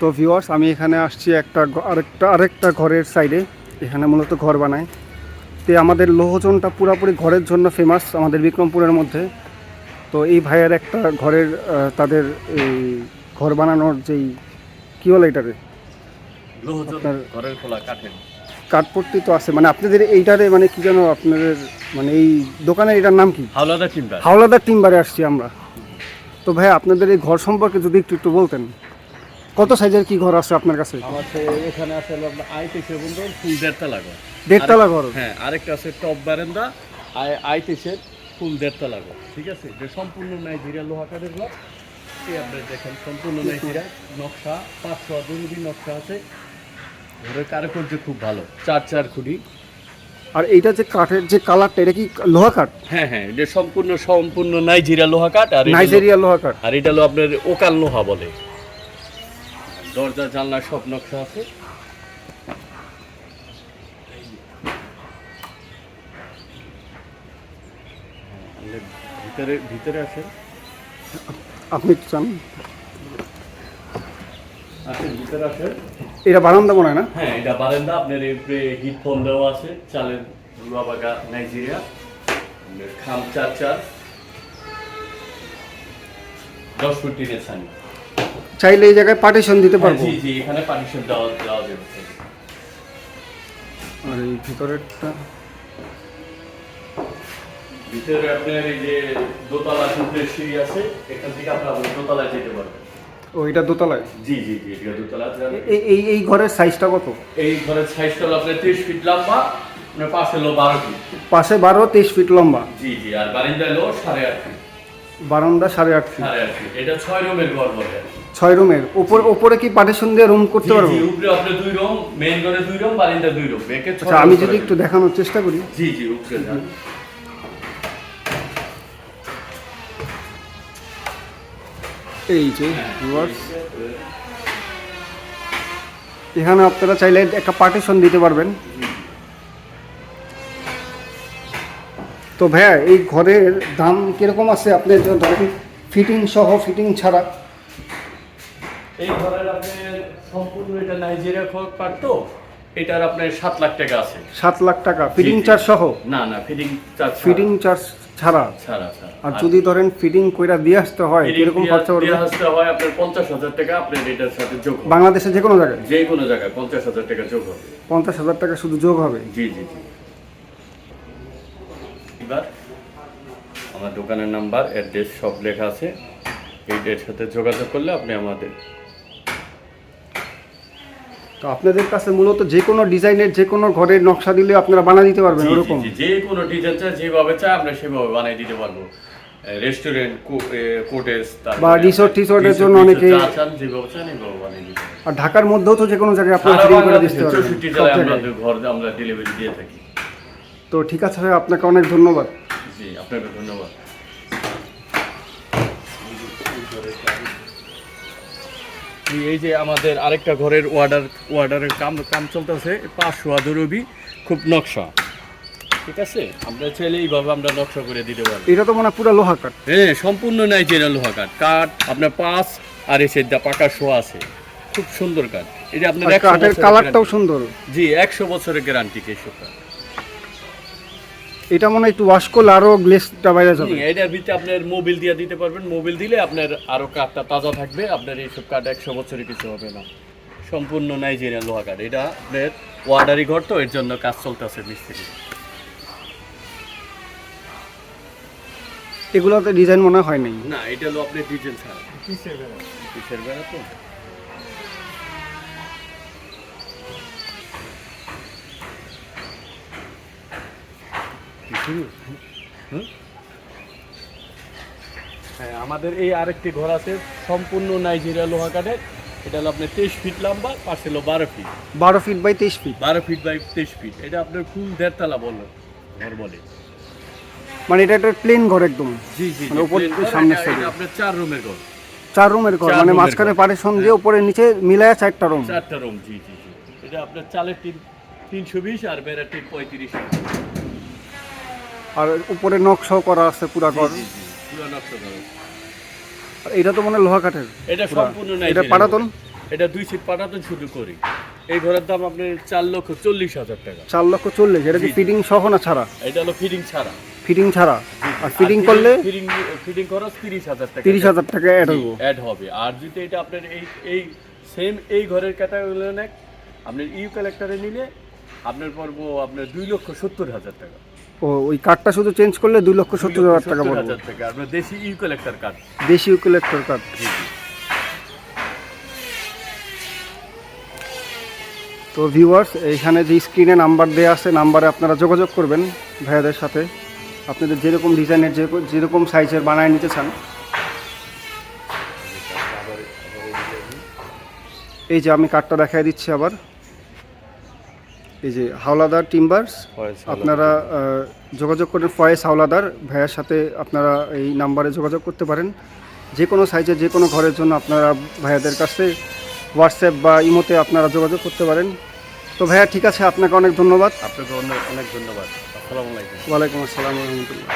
তো ভিউয়ার্স আমি এখানে আসছি একটা আরেকটা আরেকটা ঘরের সাইডে এখানে মূলত ঘর বানায় তো আমাদের লোহজনটা পুরাপুরি ঘরের জন্য ফেমাস আমাদের বিক্রমপুরের মধ্যে। তো এই ভাইয়ের একটা ঘরের তাদের এই ঘর বানানোর যেই কী বলে এটারে আপনার- ঘরের খোলা কাঠের। কাঠপট্টি তো আছে। মানে আপনাদের এইটারে মানে কি যেন আপনাদের মানে এই দোকানের এটার নাম কি? হাওলাদার টিম্বার হাওলাদার টিম্বারে আসছি আমরা। তো ভাই আপনাদের এই ঘর সম্পর্কে যদি একটু একটু বলতেন। কত সাইজের কি ঘর আছে আপনার কাছে? আমাদের এখানে আছে আইতেছে বন্ধু ফুল দেড়তলা ঘর। দেড়তলা ঘর? হ্যাঁ আরেকটা আছে টপ বারান্দা আই আইতেছে ফুল দেড়তলা ঘর ঠিক আছে? যে সম্পূর্ণ নাইজেরিয়া লোহা কাঠের ঘর এই আপনার দেখেন সম্পূর্ণ নাইজেরিয়া নকশা পাঁচশো দুর্বি নকশা আছে। ঘরের কারুকার্য খুব ভালো চার চার খুঁটি। আর এইটা যে কাঠের যে কালারটা এটা কি লোহা কাঠ? হ্যাঁ হ্যাঁ এটা সম্পূর্ণ সম্পূর্ণ নাইজেরিয়া লোহা কাঠ আর নাইজেরিয়া লোহা কাঠ। আর এটা হলো আপনার ওকাল লোহা বলে। দরজা জানলা সব নকশা আছে। ভিতরে ভিতরে আসেন। আপনি চান। আসেন ভিতরে আসেন। এটা বারান্দা মনে হয় না? হ্যাঁ এটা বারান্দা। আপনার এরপরে হিট ফোন দেওয়া আছে চালের রুয়াবাগা নাইজেরিয়া। খাম চার চার। দশ ফুট টিনের ছানি। চাইলে এই জায়গায় পার্টিশন দিতে পারব। জি জি এখানে পার্টিশন দেওয়া দেওয়া যাবে। আর এই ভিতরেরটা? ভিতরে আপনার এই যে দোতলা সুন্দর সিঁড়ি আছে এখান থেকে আপনার দোতলায় যেতে পারবেন। ও এটা দোতলায়? জি জি জি এটা দোতলা এই এই এই ঘরের সাইজটা কত? এই ঘরের সাইজটা হলো আপনার তিরিশ ফিট লম্বা আপনার পাশে হলো বারো ফিট পাশে বারো তেইশ ফিট লম্বা? জি জি আর বারিন্দা হলো সাড়ে আট ফিট বারান্দা সাড়ে আট ফিট সাড়ে আট ফিট এটা ছয় রুমের ঘর বলে। ছয় রুমের। উপর উপরে কি পার্টিশন দিয়ে রুম করতে পারব? জি, উপরে আপনার দুই রুম মেইন ঘরে দুই রুম বারিন্দা দুই রুম একে ছয় আচ্ছা আমি যদি একটু দেখানোর চেষ্টা করি। জি জি উপরে যান এই যে viewers, এখানে আপনারা চাইলে একটা পার্টিশন দিতে পারবেন। তো ভাইয়া এই ঘরের দাম কীরকম আছে? আপনি ধরেন ফিটিং সহ ফিটিং ছাড়া। এই ঘরের আপনার সম্পূর্ণ এটা নাইজেরিয়া খড় পাট তো এটার আপনার সাত লাখ টাকা আছে। সাত লাখ টাকা জি। চার্জ সহ? না না ফিডিং চার্জ ফিডিং চার্জ ছাড়া? ছাড়া ছাড়া। আর যদি ধরেন ফিডিং কইরা দিয়ে আসতে হয় এরকম খরচা পড়বে? দিয়া আসতে হয় আপনার পঞ্চাশ হাজার টাকা আপনার এটার সাথে যোগ হবে। বাংলাদেশে যে কোনো জায়গায়? যে কোনো জায়গায় পঞ্চাশ হাজার টাকা যোগ হবে। পঞ্চাশ হাজার টাকা শুধু যোগ হবে? জি জি জি। এবার আমার দোকানের নাম্বার অ্যাড্রেস সব লেখা আছে। এই এইটার সাথে যোগাযোগ করলে আপনি আমাদের তো আপনাদের কাছে মূলত যে কোনো ডিজাইনের যে কোনো ঘরের নকশা দিলে আপনারা বানিয়ে দিতে পারবেন ওরকম যে কোনো ডিজাইন চাই যেভাবে চাই আমরা সেভাবে বানিয়ে দিতে পারব। রেস্টুরেন্ট কোটেজ বা resort টিসর্টের জন্য অনেকে- আর ঢাকার মধ্যেও তো যে কোনো জায়গায় আপনারা ফিটিং করে দিতে পারবেন 64 সব জায়গায়। আমাদের ঘর আমরা ডেলিভারি দিয়ে থাকি। তো ঠিক আছে ভাই আপনাকে অনেক ধন্যবাদ। জি আপনাকে ধন্যবাদ। এই যে আমাদের আরেকটা ঘরের ওয়ার্ডার ওয়ার্ডারের কাম কাম চলতেছে পাঁচশো আদরবি খুব নকশা। ঠিক আছে? আমরা চাইলে এইভাবে আমরা নকশা করে দিতে পারব এটা তো মনে পুরো লোহা কাঠ। হ্যাঁ সম্পূর্ণ নাইজেরিয়া লোহা কাঠ। কাঠ আপনার পাঁচ আর এসে পাকা শোয়া আছে। খুব সুন্দর কাঠ। এই যে আপনার কাঠের কালারটাও সুন্দর। জি একশো বছরের গ্যারান্টি কেশব কাঠ। এটা মনে হয় একটু ওয়াশ করলে আরও গ্লেসটা বাইরে যাবে। এটার ভিতরে আপনার মোবিল দিয়ে দিতে পারবেন। মোবিল দিলে আপনার আরও কাঠটা তাজা থাকবে। আপনার এইসব কাঠ একশো বছরের কিছু হবে না। সম্পূর্ণ নাইজেরিয়ান লোহা কাঠ এটা আপনার ওয়ার্ডারি ঘর তো এর জন্য কাজ চলতেছে মিস্ত্রি। এগুলোতে ডিজাইন মনে হয় নাই? না এটা হলো আপনার ডিজাইন ছাড়া। কিসের বেড়া তো? হ্যাঁ আমাদের এই আরেকটি ঘর আছে সম্পূর্ণ নাইজেরিয়া লোহা কাঠের। এটা হলো আপনার তেইশ ফিট লম্বা পাশে হলো বারো ফিট। বারো ফিট বাই তেইশ ফিট? বারো ফিট বাই তেইশ ফিট। এটা আপনার ফুল দেড়তলা বলল ঘর বলে। মানে এটা একটা প্লেন ঘর একদম? জি জি মানে উপর সামনের side আপনার চার রুমের ঘর। চার রুমের ঘর মানে মাঝখানে। পার্টিশন দিয়ে উপরে নিচে মিলায় চারটা রুম। চারটা রুম জি জি জি। এটা আপনার চালের তিন তিনশো বিশ আর বেড়ার তিন পঁয়ত্রিশ। আর উপরে নকশাও করা আছে পুরা ঘর। জি জি পুরো নকশা করা। আর এটা তো মনে লোহা কাঠের এটা পুরা। সম্পূর্ণ এটা পাটাতন? এটা দুই সিট পাঠাতেন শুধু করি। এই ঘরের দাম আপনার চার লক্ষ চল্লিশ হাজার টাকা। চার লক্ষ চল্লিশ এটা কি। ফিটিং সহ না ছাড়া? এটা হলো ফিটিং ছাড়া। ফিটিং ছাড়া? আর ফিটিং করলে? ফিটিং ফিটিং খরচ তিরিশ হাজার টাকা। তিরিশ হাজার টাকা অ্যাড হব অ্যাড হবে। আর যদি এটা আপনার এই এই সেম এই ঘরের ক্যাটাগরি আপনার ইউ কালেক্টারে নিলে আপনার পড়ব আপনার দুই লক্ষ সত্তর হাজার টাকা। ও ওই কার্ডটা শুধু চেঞ্জ করলে দুই লক্ষ সত্তর হাজার টাকা পড়বে। দেশি ইউ কালেক্টার কার্ড দেশীয় কালেক্টর কার্ড তো ভিউয়ার্স এইখানে যে স্ক্রিনে নাম্বার দেওয়া আছে নাম্বারে আপনারা যোগাযোগ করবেন ভাইয়াদের সাথে। আপনাদের যেরকম ডিজাইনের যেরকম সাইজের বানায় নিতে চান। এই যে আমি কার্ডটা দেখাই দিচ্ছি আবার। এই যে হাওলাদার টিম্বার্স আপনারা যোগাযোগ করেন ফয়েস হাওলাদার ভাইয়ার সাথে আপনারা এই নাম্বারে যোগাযোগ করতে পারেন। যে কোনো সাইজে যে কোনো ঘরের জন্য আপনারা ভাইয়াদের কাছে হোয়াটসঅ্যাপ বা ইমোতে আপনারা যোগাযোগ করতে পারেন। তো ভাইয়া ঠিক আছে আপনাকে অনেক ধন্যবাদ। আপনাকে অনেক অনেক ধন্যবাদ। আসসালামু আলাইকুম। ওয়ালাইকুম আসসালাম রহমতুল্লাহ।